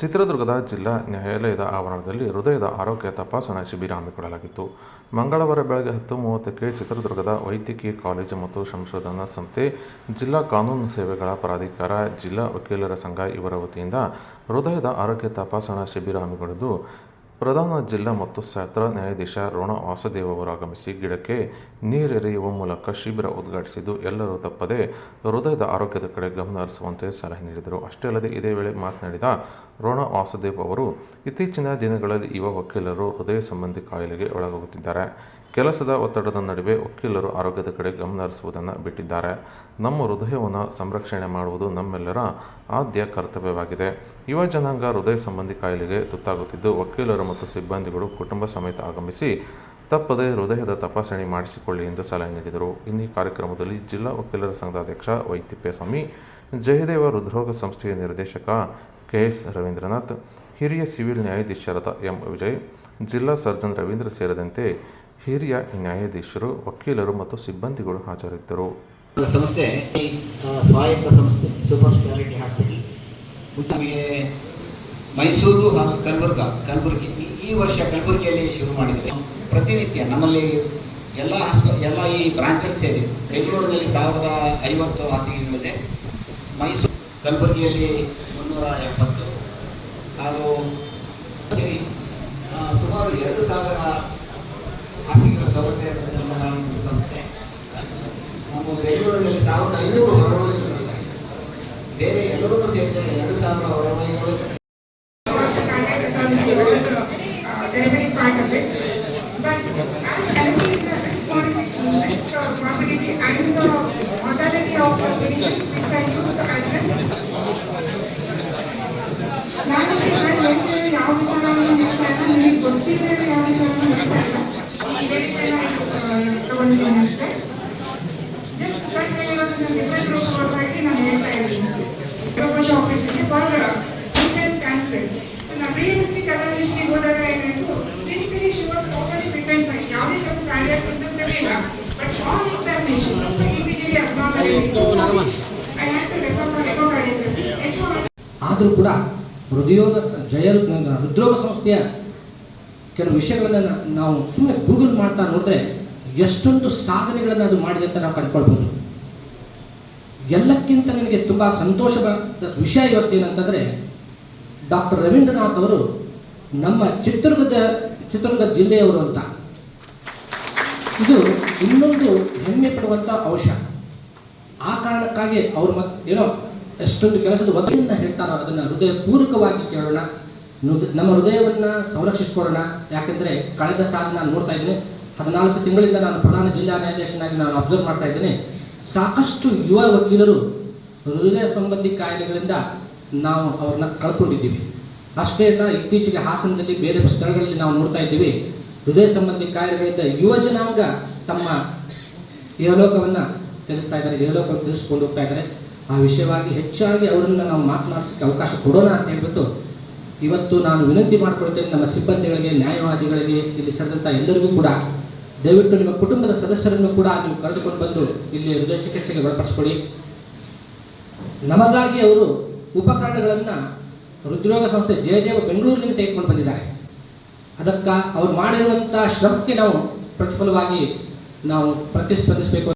ಚಿತ್ರದುರ್ಗದ ಜಿಲ್ಲಾ ನ್ಯಾಯಾಲಯದ ಆವರಣದಲ್ಲಿ ಹೃದಯದ ಆರೋಗ್ಯ ತಪಾಸಣಾ ಶಿಬಿರ ಹಮ್ಮಿಕೊಳ್ಳಲಾಗಿತ್ತು. ಮಂಗಳವಾರ ಬೆಳಗ್ಗೆ ಹತ್ತು ಮೂವತ್ತಕ್ಕೆ ಚಿತ್ರದುರ್ಗದ ವೈದ್ಯಕೀಯ ಕಾಲೇಜು ಮತ್ತು ಸಂಶೋಧನಾ ಸಂಸ್ಥೆ, ಜಿಲ್ಲಾ ಕಾನೂನು ಸೇವೆಗಳ ಪ್ರಾಧಿಕಾರ, ಜಿಲ್ಲಾ ವಕೀಲರ ಸಂಘ ಇವರ ವತಿಯಿಂದ ಹೃದಯದ ಆರೋಗ್ಯ ತಪಾಸಣಾ ಶಿಬಿರ ಹಮ್ಮಿಕೊಂಡಿದ್ದು ಪ್ರಧಾನ ಜಿಲ್ಲಾ ಮತ್ತು ಸತ್ರ ನ್ಯಾಯಾಧೀಶ ರೋಣ ವಾಸುದೇವ್ ಅವರು ಆಗಮಿಸಿ ಗಿಡಕ್ಕೆ ನೀರೆರೆಯುವ ಮೂಲಕ ಶಿಬಿರ ಉದ್ಘಾಟಿಸಿದ್ದು, ಎಲ್ಲರೂ ತಪ್ಪದೆ ಹೃದಯದ ಆರೋಗ್ಯದ ಕಡೆ ಗಮನ ಹರಿಸುವಂತೆ ಸಲಹೆ ನೀಡಿದರು. ಅಷ್ಟೇ ಅಲ್ಲದೆ, ಇದೇ ವೇಳೆ ಮಾತನಾಡಿದ ರೋಣ ವಾಸುದೇವ್ ಅವರು, ಇತ್ತೀಚಿನ ದಿನಗಳಲ್ಲಿ ಯುವ ವಕೀಲರು ಹೃದಯ ಸಂಬಂಧಿ ಕಾಯಿಲೆಗೆ ಒಳಗಾಗುತ್ತಿದ್ದಾರೆ. ಕೆಲಸದ ಒತ್ತಡದ ನಡುವೆ ವಕೀಲರು ಆರೋಗ್ಯದ ಕಡೆ ಗಮನ ಹರಿಸುವುದನ್ನು ಬಿಟ್ಟಿದ್ದಾರೆ. ನಮ್ಮ ಹೃದಯವನ್ನು ಸಂರಕ್ಷಣೆ ಮಾಡುವುದು ನಮ್ಮೆಲ್ಲರ ಆದ್ಯ ಕರ್ತವ್ಯವಾಗಿದೆ. ಯುವ ಜನಾಂಗ ಹೃದಯ ಸಂಬಂಧಿ ಕಾಯಿಲೆಗೆ ತುತ್ತಾಗುತ್ತಿದ್ದು, ವಕೀಲರು ಮತ್ತು ಸಿಬ್ಬಂದಿಗಳು ಕುಟುಂಬ ಸಮೇತ ಆಗಮಿಸಿ ತಪ್ಪದೆ ಹೃದಯದ ತಪಾಸಣೆ ಮಾಡಿಸಿಕೊಳ್ಳಿ ಎಂದು ಸಲಹೆ ನೀಡಿದರು. ಇನ್ನು ಕಾರ್ಯಕ್ರಮದಲ್ಲಿ ಜಿಲ್ಲಾ ವಕೀಲರ ಸಂಘದ ಅಧ್ಯಕ್ಷ ವೈ ತಿಪ್ಪೇಸ್ವಾಮಿ ಜಯದೇವ ಹೃದ್ರೋಗ ಸಂಸ್ಥೆಯ ನಿರ್ದೇಶಕ ಕೆ ಎಸ್ ರವೀಂದ್ರನಾಥ್, ಹಿರಿಯ ಸಿವಿಲ್ ನ್ಯಾಯಾಧೀಶರಾದ ಎಂ ವಿಜಯ್, ಜಿಲ್ಲಾ ಸರ್ಜನ್ ರವೀಂದ್ರ ಸೇರಿದಂತೆ ಹಿರಿಯ ನ್ಯಾಯಾಧೀಶರು, ವಕೀಲರು ಮತ್ತು ಸಿಬ್ಬಂದಿಗಳು ಹಾಜರಿದ್ದರು. ಸಂಸ್ಥೆ ಸ್ವಾಯತ್ತ ಸಂಸ್ಥೆ, ಸೂಪರ್ ಸ್ಪೆಷಾಲಿಟಿ ಹಾಸ್ಪಿಟಲ್ ನಮಗೆ ಮೈಸೂರು ಹಾಗೂ ಕಲಬುರ್ಗ, ಕಲಬುರಗಿ, ಈ- ವರ್ಷ ಕಲಬುರಗಿಯಲ್ಲಿ ಶುರು ಮಾಡಿದ್ದೇವೆ ಪ್ರತಿನಿತ್ಯ ನಮ್ಮಲ್ಲಿ ಎಲ್ಲ ಹಾಸ್ಪ, ಎಲ್ಲ ಈ ಬ್ರಾಂಚಸ್ ಸೇರಿ, ಬೆಂಗಳೂರಿನಲ್ಲಿ ಸಾವಿರದ ಐವತ್ತು ಹಾಸಿಗೆಗಳಿದೆ. ಮೈಸೂರು, ಕಲಬುರಗಿಯಲ್ಲಿ ಮುನ್ನೂರ ಎಪ್ಪತ್ತು. ಹಾಗೂ ಸೇರಿ ಸುಮಾರು ಎರಡು ಐನೂರು ಹೊರವಲಯಗಳಿವೆ ಬೇರೆ ಎಲ್ಲರೂ ಸೇರಿದರೆ ಎರಡು ಸಾವಿರ ಹೊರವಲಯಗಳು very, very part of for different cancer realistic ಹೋದಾಗ ಏನಾಯ್ತು? Clinically she was totally prepared by ಯಾವುದೇ ಕಾರ್ಡಿಯಾಕ್ ಇರಲಿಲ್ಲ but all examination ECG abnormal I had to refer for echocardiography ಆದರೂ ಕೂಡ ಹೃದಯೋಗ ಜಯ ಹೃದ್ರೋಗ ಸಂಸ್ಥೆಯ ಕೆಲವು ವಿಷಯಗಳನ್ನು ನಾವು ಸುಮ್ಮನೆ ಗೂಗಲ್ ಮಾಡ್ತಾ ನೋಡಿದ್ರೆ ಎಷ್ಟೊಂದು ಸಾಧನೆಗಳನ್ನು ಅದು ಮಾಡಿದೆ ಅಂತ ನಾವು ಕಂಡುಕೊಳ್ಬೋದು. ಎಲ್ಲಕ್ಕಿಂತ ನನಗೆ ತುಂಬ ಸಂತೋಷವಾದ ವಿಷಯ ಇವತ್ತೇನಂತಂದರೆ ಡಾಕ್ಟರ್ ರವೀಂದ್ರನಾಥ್ ಅವರು ನಮ್ಮ ಚಿತ್ರದುರ್ಗದ, ಚಿತ್ರದುರ್ಗ ಜಿಲ್ಲೆಯವರು ಅಂತ. ಇದು ಇನ್ನೊಂದು ಹೆಮ್ಮೆ ಪಡುವಂಥ ಅಂಶ. ಆ ಕಾರಣಕ್ಕಾಗಿ ಅವರು ಮತ್ ಏನೋ ಎಷ್ಟೊಂದು ಕೆಲಸದ ಒತ್ತಡವನ್ನು ಹೇಳ್ತಾರೋ ಅದನ್ನು ಹೃದಯ ಪೂರಕವಾಗಿ ಕೇಳೋಣ ನಮ್ಮ ಹೃದಯವನ್ನು ಸಂರಕ್ಷಿಸ್ಕೊಡೋಣ ಯಾಕೆಂದರೆ ಕಳೆದ ಸಾಲ ನಾನು ನೋಡ್ತಾ ಇದ್ದೀನಿ, ಹದಿನಾಲ್ಕು ತಿಂಗಳಿಂದ ನಾನು ಪ್ರಧಾನ ಜಿಲ್ಲಾ ನ್ಯಾಯಾಧೀಶನಾಗಿ ನಾನು ಅಬ್ಸರ್ವ್ ಮಾಡ್ತಾ ಇದ್ದೀನಿ. ಸಾಕಷ್ಟು ಯುವ ವಕೀಲರು ಹೃದಯ ಸಂಬಂಧಿ ಕಾಯಿಲೆಗಳಿಂದ ನಾವು ಅವ್ರನ್ನ ಕಳ್ಕೊಂಡಿದ್ದೀವಿ. ಅಷ್ಟೇ ಅಲ್ಲ, ಇತ್ತೀಚೆಗೆ ಹಾಸನದಲ್ಲಿ ಬೇರೆ ಸ್ಥಳಗಳಲ್ಲಿ ನಾವು ನೋಡ್ತಾ ಇದ್ದೀವಿ. ಹೃದಯ ಸಂಬಂಧಿ ಕಾಯಿಲೆಗಳಿಂದ ಯುವ ಜನಾಂಗ ತಮ್ಮ ಇಹಲೋಕವನ್ನು ತಿಳಿಸ್ತಾ ಇದ್ದಾರೆ ಯಹಲೋಕವನ್ನು ತಿಳಿಸ್ಕೊಂಡು ಹೋಗ್ತಾ ಇದ್ದಾರೆ. ಆ ವಿಷಯವಾಗಿ ಹೆಚ್ಚಾಗಿ ಅವರನ್ನು ನಾವು ಮಾತನಾಡಿಸೋಕ್ಕೆ ಅವಕಾಶ ಕೊಡೋಣ ಅಂತ ಹೇಳ್ಬಿಟ್ಟು ಇವತ್ತು ನಾನು ವಿನಂತಿ ಮಾಡ್ಕೊಳ್ತೇನೆ ನಮ್ಮ ಸಿಬ್ಬಂದಿಗಳಿಗೆ, ನ್ಯಾಯವಾದಿಗಳಿಗೆ, ಇಲ್ಲಿ ಸೇರಿದಂಥ ಎಲ್ಲರಿಗೂ ಕೂಡ. ದಯವಿಟ್ಟು ನಿಮ್ಮ ಕುಟುಂಬದ ಸದಸ್ಯರನ್ನು ಕೂಡ ನೀವು ಕರೆದುಕೊಂಡು ಬಂದು ಇಲ್ಲಿ ಹೃದಯ ಚಿಕಿತ್ಸೆಗೆ ಒಳಪಡಿಸ್ಕೊಡಿ. ನಮಗಾಗಿ ಅವರು ಉಪಕರಣಗಳನ್ನು ಹೃದ್ರೋಗ ಸಂಸ್ಥೆ ಜಯದೇವ ಬೆಂಗಳೂರಿನಿಂದ ತೆಗೆದುಕೊಂಡು ಬಂದಿದ್ದಾರೆ. ಅದಕ್ಕೆ ಅವ್ರು ಮಾಡಿರುವಂಥ ಶ್ರಮಕ್ಕೆ ನಾವು ಪ್ರತಿಫಲವಾಗಿ ನಾವು ಪ್ರತಿಸ್ಪಂದಿಸಬೇಕು.